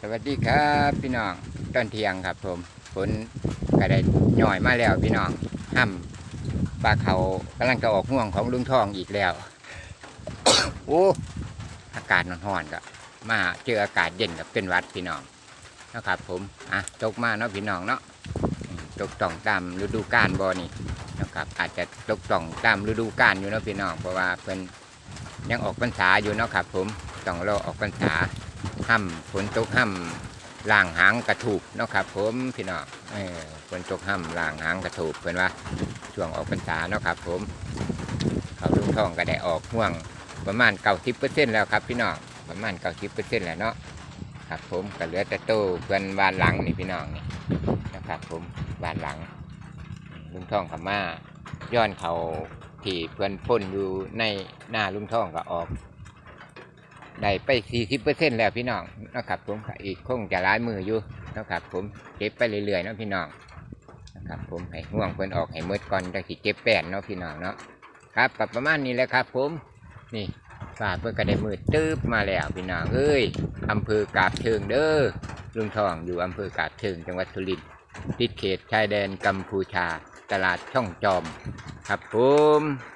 สวัสดีครับพี่น้องตอนเทียงครับผมฝนก็ได้หน่อยมาแล้วพี่น้องห้ำปลาเขากำลังจะออกห่วงของลุงทองอีกแล้ว โอ้อากาศร้อนๆก็มาเจออากาศเย็นกับเป็นวัดพี่น้องนะครับผมอะตกมาเนาะพี่น้องเนาะตกต้องตามฤดูกาลบ่นี่นะครับอาจจะตกต้องตามฤดูกาลอยู่เนาะพี่น้องเพราะว่าเป็นยังออกพรรษาอยู่เนาะครับ ผมต้องรอออกพรรษา ห้ำฝนตกห้ำล่างหางกระถูกเนาะครับผมพี่น้องฝนตกห้ำล่างหางกระถูกเพื่อนว่าช่วงออกพรรษาเนาะครับผมเขาลุงทองก็ได้ออกห่วงประมาณเก้าสิบเปอร์เซ็นต์แล้วครับพี่น้องประมาณเก้าสิบเปอร์เซ็นต์แล้วเนาะครับผมก็เหลือแต่โตเพื่อนบานหลังนี่พี่น้องนี่นะครับผมบานหลังลุงทองกับมาย้อนเขาที่เพื่อนพ่นอยู่ในหน้าลุงทองก็ออก ได้ไป40%แล้วพี่น้องนะครับผมอีกคงจะร้ายมืออยู่นะครับผมเก็บไปเรื่อยๆนะพี่น้องนะครับผมให้ห่วงเพิ่นออกให้หมืดก่อนจะสิเก็บแป้นเนาะพี่น้องเนาะครับกับประมาณนี้แหละครับ ผมนี่ฝ่าเพิ่นก็ได้มืดตึ๊บมาแล้วพี่น้องเอ้ยอำเภอกาบเชิงเด้อลุงทองอยู่อำเภอกาบเชิงจังหวัดสุรินทร์ติดเขตชายแดนกัมพูชา ตลาดช่องจอม ครับผม